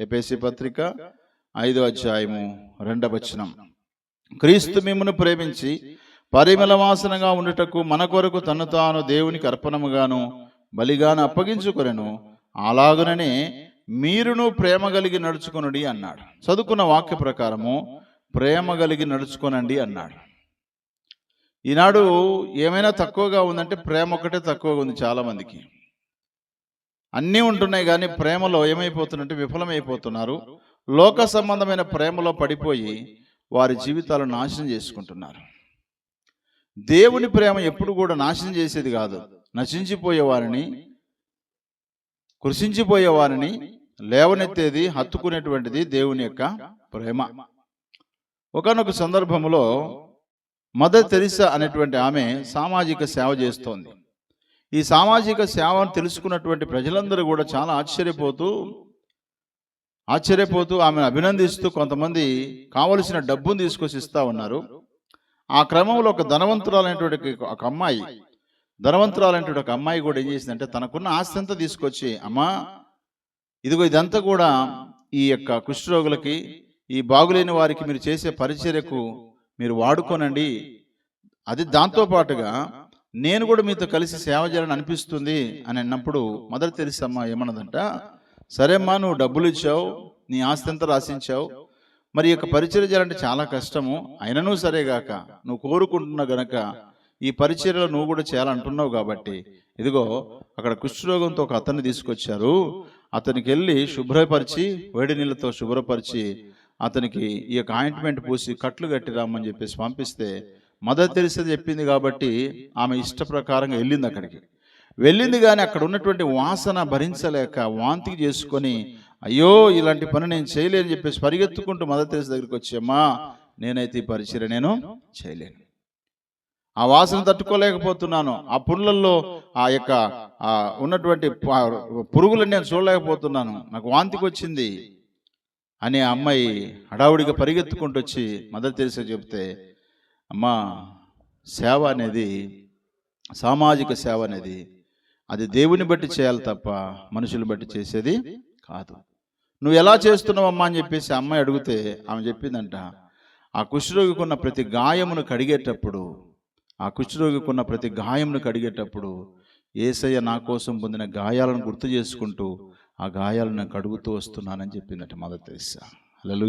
ఎపేసి పత్రిక ఐదో అధ్యాయము రెండవ వచనం. క్రీస్తు మిమ్మును ప్రేమించి పరిమళ వాసనగా ఉండుటకు మన కొరకు తను తాను దేవునికి అర్పణముగాను బలిగాను అప్పగించుకొనెను. అలాగుననే మీరును ప్రేమ కలిగి నడుచుకొనుడి అన్నాడు. చదువుకున్న వాక్య ప్రకారము ప్రేమ కలిగి నడుచుకొనండి అన్నాడు. ఈనాడు ఏమైనా తక్కువగా ఉందంటే ప్రేమ ఒకటే తక్కువగా ఉంది చాలా మందికి అన్నీ ఉంటున్నాయి కానీ ప్రేమలో ఏమైపోతున్నట్టు విఫలమైపోతున్నారు. లోక సంబంధమైన ప్రేమలో పడిపోయి వారి జీవితాలు నాశనం చేసుకుంటున్నారు. దేవుని ప్రేమ ఎప్పుడు కూడా నాశనం చేసేది కాదు. నశించిపోయేవారిని కృషించిపోయేవారిని లేవనెత్తేది హత్తుకునేటువంటిది దేవుని యొక్క ప్రేమ. ఒకనొక సందర్భంలో మదర్ తెరిసా అనేటువంటి ఆమె సామాజిక సేవ చేస్తోంది. ఈ సామాజిక సేవను తెలుసుకున్నటువంటి ప్రజలందరూ కూడా చాలా ఆశ్చర్యపోతూ ఆశ్చర్యపోతూ ఆమెను అభినందిస్తూ కొంతమంది కావలసిన డబ్బును తీసుకొచ్చి ఇస్తా ఉన్నారు. ఆ క్రమంలో ఒక ధనవంతురాలైనటువంటి ఒక అమ్మాయి ధనవంతురాలైనటువంటి ఒక అమ్మాయి కూడా ఏం చేసిందంటే తనకున్న ఆస్తి అంతా తీసుకొచ్చి అమ్మా ఇదిగో ఇదంతా కూడా ఈ యొక్క కుష్ఠరోగులకి ఈ బాగులేని వారికి మీరు చేసే పరిచర్యకు మీరు వాడుకోనండి. అది దాంతో పాటుగా నేను కూడా మీతో కలిసి సేవ చేయాలని అనిపిస్తుంది అని అన్నప్పుడు మదర్ తెలిసమ్మ ఏమన్నదంట సరేమ్మా నువ్వు డబ్బులు ఇచ్చావు నీ ఆస్తి అంతా రాసించావు మరి యొక్క పరిచయం చేయాలంటే చాలా కష్టము అయినను సరేగాక నువ్వు కోరుకుంటున్నా గనక ఈ పరిచర్యలో నువ్వు కూడా చేయాలంటున్నావు కాబట్టి ఇదిగో అక్కడ కుష్ఠరోగంతో ఒక అతన్ని తీసుకొచ్చారు అతనికి వెళ్ళి శుభ్రపరిచి వేడి నీళ్ళతో శుభ్రపరిచి అతనికి ఈ యొక్క ఆయింట్మెంట్ పూసి కట్లు కట్టి రామని చెప్పేసి పంపిస్తే మదర్ తెరిసే చెప్పింది కాబట్టి ఆమె ఇష్ట ప్రకారంగా వెళ్ళింది అక్కడికి. వెళ్ళింది కానీ అక్కడ ఉన్నటువంటి వాసన భరించలేక వాంతికి చేసుకొని అయ్యో ఇలాంటి పని నేను చేయలేని చెప్పేసి పరిగెత్తుకుంటూ మదర్ తెరిసే దగ్గరికి వచ్చామ్మా నేనైతే ఈ పరిచయం నేను చేయలేను. ఆ వాసన తట్టుకోలేకపోతున్నాను. ఆ పుండ్లల్లో ఆ యొక్క ఉన్నటువంటి పురుగులను నేను చూడలేకపోతున్నాను. నాకు వాంతికి వచ్చింది అని అమ్మాయి హడావుడిగా పరిగెత్తుకుంటూ వచ్చి మదర్ తెరిసే చెప్తే అమ్మా సేవ అనేది సామాజిక సేవ అనేది అది దేవుని బట్టి చేయాలి తప్ప మనుషులు బట్టి చేసేది కాదు. నువ్వు ఎలా చేస్తున్నావమ్మా అని చెప్పేసి అమ్మాయి అడిగితే ఆమె చెప్పిందంట ఆ కుష్ఠరోగికున్న ప్రతి గాయమును కడిగేటప్పుడు ఆ కుష్ఠరోగికున్న ప్రతి గాయమును కడిగేటప్పుడు ఏసయ్య నా కోసం పొందిన గాయాలను గుర్తు చేసుకుంటూ ఆ గాయాలను కడుగుతూ వస్తున్నానని చెప్పిందట మదర్ తెరిసా హలో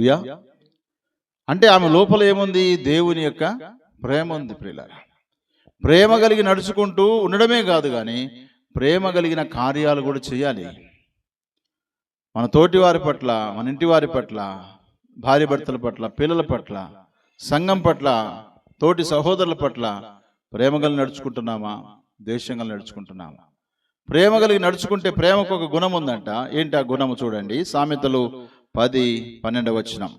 అంటే ఆమె లోపల ఏముంది? దేవుని యొక్క ప్రేమ ఉంది ప్రియులారా. ప్రేమ కలిగి నడుచుకుంటూ ఉండడమే కాదు కానీ ప్రేమ కలిగిన కార్యాలు కూడా చేయాలి. మన తోటి వారి పట్ల మన ఇంటి వారి పట్ల భార్య భర్తల పట్ల పిల్లల పట్ల సంఘం పట్ల తోటి సహోదరుల పట్ల ప్రేమ కలిగి నడుచుకుంటున్నామా? దేశం కలిగి నడుచుకుంటున్నామా? ప్రేమ కలిగి నడుచుకుంటే ప్రేమకు ఒక గుణం ఉందంట. ఏంటి ఆ గుణము చూడండి. సామెతలు పది పన్నెండవ వచ్చినాం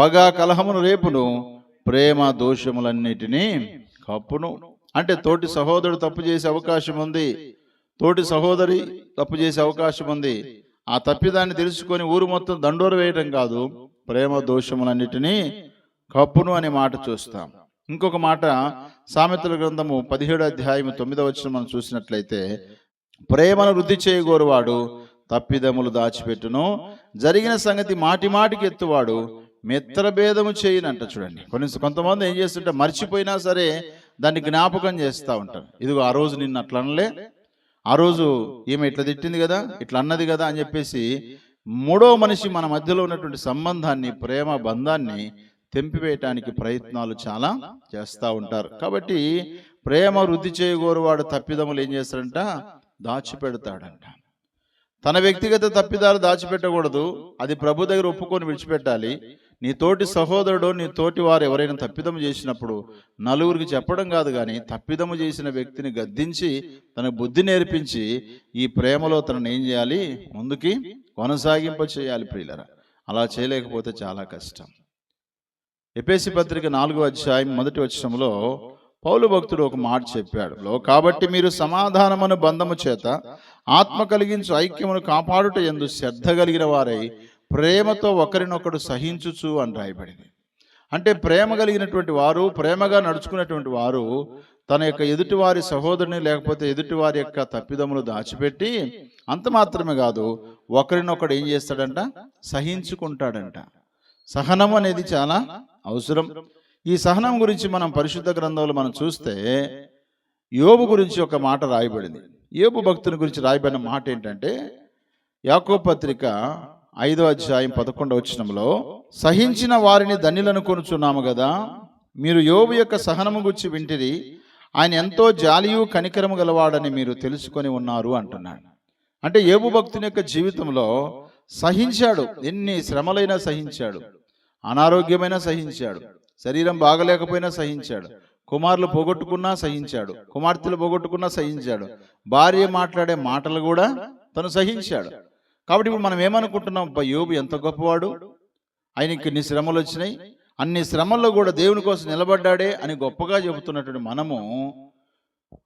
పగ కలహమును రేపును ప్రేమ దోషములన్నిటినీ కప్పును. అంటే తోటి సహోదరుడు తప్పు చేసే అవకాశం ఉంది. తోటి సహోదరి తప్పు చేసే అవకాశం ఉంది. ఆ తప్పిదాన్ని తెలుసుకొని ఊరు మొత్తం దండోరు వేయటం కాదు. ప్రేమ దోషములన్నిటినీ కప్పును అనే మాట చూస్తాం. ఇంకొక మాట సామెతల గ్రంథము పదిహేడు అధ్యాయం తొమ్మిదవ వచ్చిన మనం చూసినట్లయితే ప్రేమను వృద్ధి చేయగోరువాడు తప్పిదములు దాచిపెట్టును. జరిగిన సంగతి మాటి మాటికి ఎత్తువాడు మిత్ర భేదము చేయనంట చూడండి. కొన్ని కొంతమంది ఏం చేస్తుంటే మర్చిపోయినా సరే దాన్ని జ్ఞాపకం చేస్తూ ఉంటారు. ఇదిగో ఆ రోజు నిన్ను అట్లా అనలే. ఆ రోజు ఈమె ఇట్లా తిట్టింది కదా ఇట్లా అన్నది కదా అని చెప్పేసి మూడో మనిషి మన మధ్యలో ఉన్నటువంటి సంబంధాన్ని ప్రేమ బంధాన్ని తెంపివేయటానికి ప్రయత్నాలు చాలా చేస్తూ ఉంటారు. కాబట్టి ప్రేమ వృద్ధి చేయగోరువాడు తప్పిదములు ఏం చేస్తాడంట? దాచిపెడతాడంట. తన వ్యక్తిగత తప్పిదాలు దాచిపెట్టకూడదు. అది ప్రభు దగ్గర ఒప్పుకొని విడిచిపెట్టాలి. నీ తోటి సహోదరుడు నీ తోటి వారు ఎవరైనా తప్పిదము చేసినప్పుడు నలుగురికి చెప్పడం కాదు కానీ తప్పిదము చేసిన వ్యక్తిని గద్దించి తన బుద్ధి నేర్పించి ఈ ప్రేమలో తనను ఏం చేయాలి? ముందుకి కొనసాగింప చేయాలి ప్రియులరా. అలా చేయలేకపోతే చాలా కష్టం. ఎపేసి పత్రిక నాలుగో అధ్యాయం మొదటి వచ్చంలో పౌలు భక్తుడు ఒక మాట చెప్పాడు. లో కాబట్టి మీరు సమాధానమును బంధము చేత ఆత్మ కలిగించు ఐక్యమును కాపాడుట ఎందు శ్రద్ధ కలిగిన వారై ప్రేమతో ఒకరినొకడు సహించుచు అని రాయబడింది. అంటే ప్రేమ కలిగినటువంటి వారు ప్రేమగా నడుచుకున్నటువంటి వారు తన యొక్క ఎదుటివారి సహోదరుని లేకపోతే ఎదుటివారి యొక్క తప్పిదములు దాచిపెట్టి అంత మాత్రమే కాదు ఒకరినొకడు ఏం చేస్తాడంట? సహించుకుంటాడంట. సహనం అనేది చాలా అవసరం. ఈ సహనం గురించి మనం పరిశుద్ధ గ్రంథంలో మనం చూస్తే యోబు గురించి ఒక మాట రాయబడింది. యోబు భక్తుని గురించి రాయబడిన మాట ఏంటంటే యాకో పత్రిక ఐదో అధ్యాయం పదకొండవ వచ్చినంలో సహించిన వారిని ధన్యులను కొనుచున్నాము కదా మీరు యోబు యొక్క సహనము గురించి వింటిరి ఆయన ఎంతో జాలియు కనికరము గలవాడని మీరు తెలుసుకొని ఉన్నారు అంటున్నాడు. అంటే ఏబు భక్తుని యొక్క జీవితంలో సహించాడు ఎన్ని శ్రమలైనా సహించాడు అనారోగ్యమైనా సహించాడు శరీరం బాగలేకపోయినా సహించాడు. కుమారులు పోగొట్టుకున్నా సహించాడు. కుమార్తెలు పోగొట్టుకున్నా సహించాడు. భార్య మాట్లాడే మాటలు కూడా తను సహించాడు. కాబట్టి ఇప్పుడు మనం ఏమనుకుంటున్నాం? అబ్బా యోబు ఎంత గొప్పవాడు. ఆయనకి ఇన్ని శ్రమలు వచ్చినాయి. అన్ని శ్రమల్లో కూడా దేవుని కోసం నిలబడ్డాడే అని గొప్పగా చెబుతున్నటువంటి మనము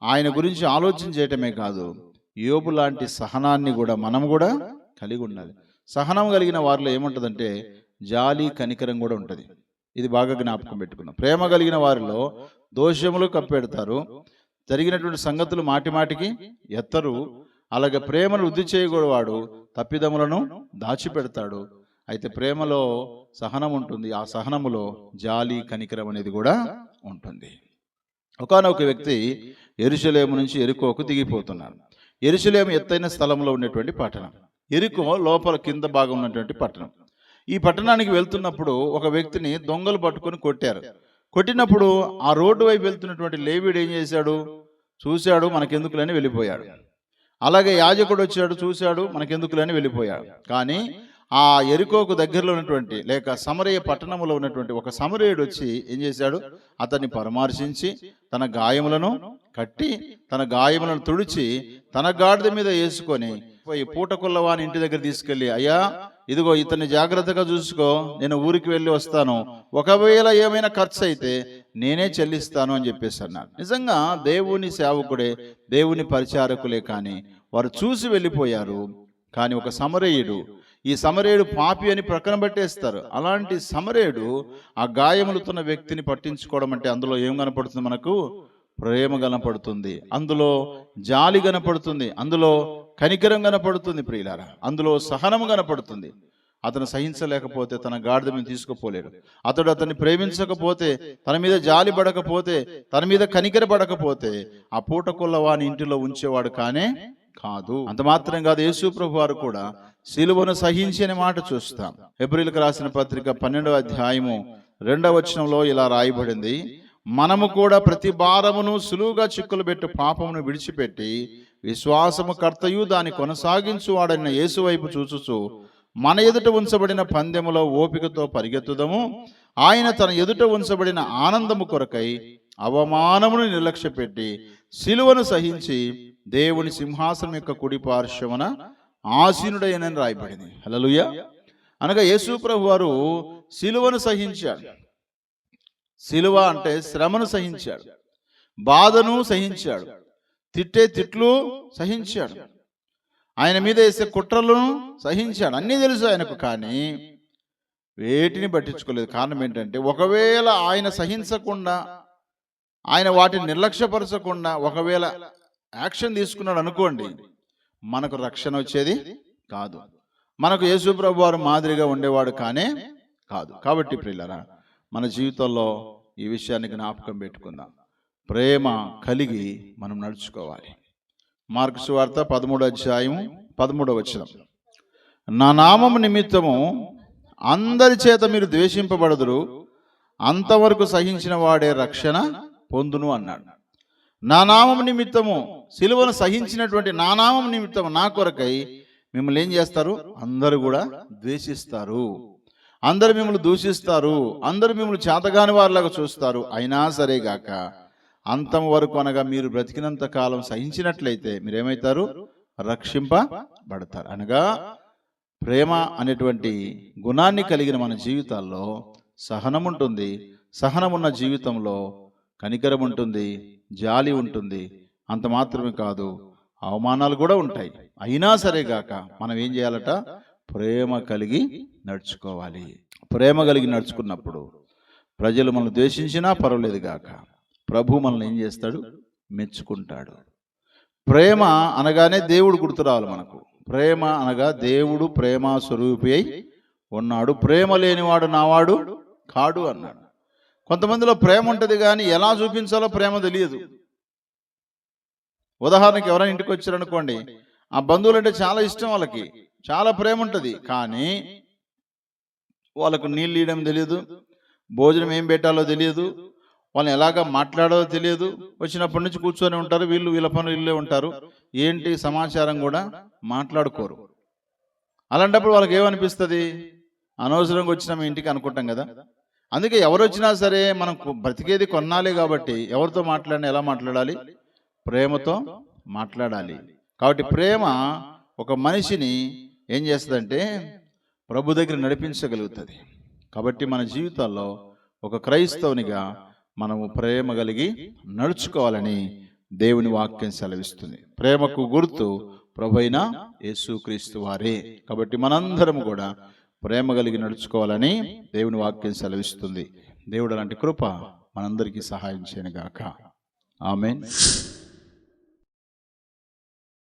ఆయన గురించి ఆలోచన చేయటమే కాదు. యోబు లాంటి సహనాన్ని కూడా మనం కూడా కలిగి ఉండాలి. సహనం కలిగిన వారిలో ఏముంటుందంటే జాలి కనికరం కూడా ఉంటుంది. ఇది బాగా జ్ఞాపకం పెట్టుకున్నాం. ప్రేమ కలిగిన వారిలో దోషములు కప్పెడతారు. జరిగినటువంటి సంగతులు మాటిమాటికి ఎత్తరు. అలాగే ప్రేమను వృద్ధి చేయకూడవాడు తప్పిదములను దాచిపెడతాడు. అయితే ప్రేమలో సహనం ఉంటుంది. ఆ సహనములో జాలి కనికరం అనేది కూడా ఉంటుంది. ఒకనొక వ్యక్తి ఎరుసలేము నుంచి ఎరుకోకు దిగిపోతున్నాడు ఎరుసలేము ఎత్తైన స్థలంలో ఉన్నటువంటి పట్టణం. ఎరుకో లోపల కింద భాగం ఉన్నటువంటి పట్టణం. ఈ పట్టణానికి వెళ్తున్నప్పుడు ఒక వ్యక్తిని దొంగలు పట్టుకొని కొట్టారు. కొట్టినప్పుడు ఆ రోడ్డు వైపు వెళ్తున్నటువంటి లేవీడు ఏం చేశాడు? చూశాడు మనకెందుకులని వెళ్ళిపోయాడు. అలాగే యాజకుడు వచ్చాడు చూశాడు మనకెందుకులని వెళ్ళిపోయాడు. కానీ ఆ ఎరుకోకు దగ్గరలో ఉన్నటువంటి లేక సమరయ పట్టణంలో ఉన్నటువంటి ఒక సమరయుడు వచ్చి ఏం చేశాడు? అతన్ని పరామర్శించి తన గాయములను కట్టి తన గాయములను తుడిచి తన గాడిద మీద వేసుకొని పోయి పూటకుల్లవాని ఇంటి దగ్గర తీసుకెళ్ళి అయ్యా ఇదిగో ఇతన్ని జాగ్రత్తగా చూసుకో నేను ఊరికి వెళ్ళి వస్తాను. ఒకవేళ ఏమైనా ఖర్చు అయితే నేనే చెల్లిస్తాను అని చెప్పేసి అన్నాడు. నిజంగా దేవుని సేవకుడే దేవుని పరిచారకులే కానీ వారు చూసి వెళ్ళిపోయారు. కానీ ఒక సమరయుడు ఈ సమరేయుడు పాపి అని ప్రక్కన పెట్టేస్తారు. అలాంటి సమరేయుడు ఆ గాయములుతున్న వ్యక్తిని పట్టించుకోవడం అంటే అందులో ఏం కనపడుతుంది మనకు? ప్రేమ కనపడుతుంది. అందులో జాలి కనపడుతుంది. అందులో కనికరం కనపడుతుంది ప్రియులారా. అందులో సహనము కనపడుతుంది. అతను సహించలేకపోతే తన గాడిద మీద తీసుకుపోలేడు. అతడు అతన్ని ప్రేమించకపోతే తన మీద జాలి పడకపోతే తన మీద కనికర పడకపోతే ఆ పూటకుల్ల వాని ఇంటిలో ఉంచేవాడు కానే కాదు. అంత మాత్రం కాదు యేసు ప్రభు వారు కూడా సిలువను సహించి అనే మాట చూస్తాం. ఏప్రిల్కి రాసిన పత్రిక పన్నెండవ అధ్యాయము రెండవ వచనంలో ఇలా రాయబడింది మనము కూడా ప్రతి భారమును సులువుగా చిక్కులు పెట్టు పాపమును విడిచిపెట్టి విశ్వాసము కర్తయు దాని కొనసాగించు వాడైన యేసు వైపు చూచుచు మన ఎదుట ఉంచబడిన పందెములో ఓపికతో పరిగెత్తుదము. ఆయన తన ఎదుట ఉంచబడిన ఆనందము కొరకై అవమానమును నిర్లక్ష్యపెట్టి సిలువను సహించి దేవుని సింహాసనం యొక్క కుడి పార్శ్వమున ఆసీనుడైనని రాయబడింది. హలలుయ అనగా యేసు ప్రభు వారు సిలువను సహించాడు. సిలువ అంటే శ్రమను సహించాడు. బాధను సహించాడు. తిట్టే తిట్లు సహించాడు. ఆయన మీద వేసే కుట్రలను సహించాడు. అన్నీ తెలుసు ఆయనకు కానీ వేటిని పట్టించుకోలేదు. కారణం ఏంటంటే ఒకవేళ ఆయన సహించకుండా ఆయన వాటిని నిర్లక్ష్యపరచకుండా ఒకవేళ యాక్షన్ తీసుకున్నాడు అనుకోండి మనకు రక్షణ వచ్చేది కాదు. మనకు యేసుప్రభు వారు మాదిరిగా ఉండేవాడు కానే కాదు. కాబట్టి ప్రియులరా మన జీవితంలో ఈ విషయాన్ని జ్ఞాపకం పెట్టుకుందాం. ప్రేమ కలిగి మనం నడుచుకోవాలి. మార్క్స్ వార్త పదమూడు అధ్యాయం పదమూడవ వచనం. నా నామం నిమిత్తము అందరి చేత మీరు ద్వేషింపబడదురు అంతవరకు సహించిన వాడే రక్షణ పొందును అన్నాడు. నా నామం నిమిత్తము సిలువను సహించినటువంటి నా నామం నిమిత్తము నా కొరకై మిమ్మల్ని ఏం చేస్తారు? అందరూ కూడా ద్వేషిస్తారు. అందరు మిమ్మల్ని దూషిస్తారు. అందరూ మిమ్మల్ని చేతగాని వారిలాగా చూస్తారు. అయినా సరే గాక అంతం వరకు అనగా మీరు బ్రతికినంత కాలం సహించినట్లయితే మీరేమవుతారు రక్షింపబడతారు. అనగా ప్రేమ అనేటువంటి గుణాన్ని కలిగిన మన జీవితాల్లో సహనం ఉంటుంది. సహనం ఉన్న జీవితంలో కనికరం ఉంటుంది. జాలి ఉంటుంది. అంత మాత్రమే కాదు అవమానాలు కూడా ఉంటాయి. అయినా సరే గాక మనం ఏం చేయాలట? ప్రేమ కలిగి నడుచుకోవాలి. ప్రేమ కలిగి నడుచుకున్నప్పుడు ప్రజలు మనల్ని ద్వేషించినా పర్వాలేదు గాక. ప్రభు మనల్ని ఏం చేస్తాడు? మెచ్చుకుంటాడు. ప్రేమ అనగానే దేవుడు గుర్తు రావాలి మనకు. ప్రేమ అనగా దేవుడు ప్రేమ స్వరూపి అయి ఉన్నాడు. ప్రేమ లేనివాడు నావాడు కాడు అన్నాడు. కొంతమందిలో ప్రేమ ఉంటుంది కానీ ఎలా చూపించాలో ప్రేమ తెలియదు. ఉదాహరణకి ఎవరైనా ఇంటికి వచ్చారనుకోండి ఆ బంధువులు అంటే చాలా ఇష్టం వాళ్ళకి. చాలా ప్రేమ ఉంటుంది. కానీ వాళ్ళకు నీళ్ళు ఇవ్వడం తెలియదు భోజనం ఏం పెట్టాలో తెలియదు వాళ్ళని ఎలాగ మాట్లాడో తెలియదు. వచ్చినప్పటి నుంచి కూర్చొని ఉంటారు. వీళ్ళు వీళ్ళ పనులు వీళ్ళే ఉంటారు. ఏంటి సమాచారం కూడా మాట్లాడుకోరు. అలాంటప్పుడు వాళ్ళకి ఏమనిపిస్తుంది? అనవసరంగా వచ్చిన మీ ఇంటికి అనుకుంటాం కదా. అందుకే ఎవరు వచ్చినా సరే మనం బ్రతికేది కొన్నాలే కాబట్టి ఎవరితో మాట్లాడినా ఎలా మాట్లాడాలి? ప్రేమతో మాట్లాడాలి. కాబట్టి ప్రేమ ఒక మనిషిని ఏం చేస్తుందంటే ప్రభు దగ్గర నడిపించగలుగుతుంది. కాబట్టి మన జీవితాల్లో ఒక క్రైస్తవునిగా మనము ప్రేమ కలిగి నడుచుకోవాలని దేవుని వాక్యం సెలవిస్తుంది. ప్రేమకు గుర్తు ప్రభైన యేసుక్రీస్తు వారే. కాబట్టి మనందరం కూడా ప్రేమ కలిగి నడుచుకోవాలని దేవుని వాక్యం సెలవిస్తుంది. దేవుడు అలాంటి కృప మనందరికీ సహాయం చేయనుగాక. ఆమెన్.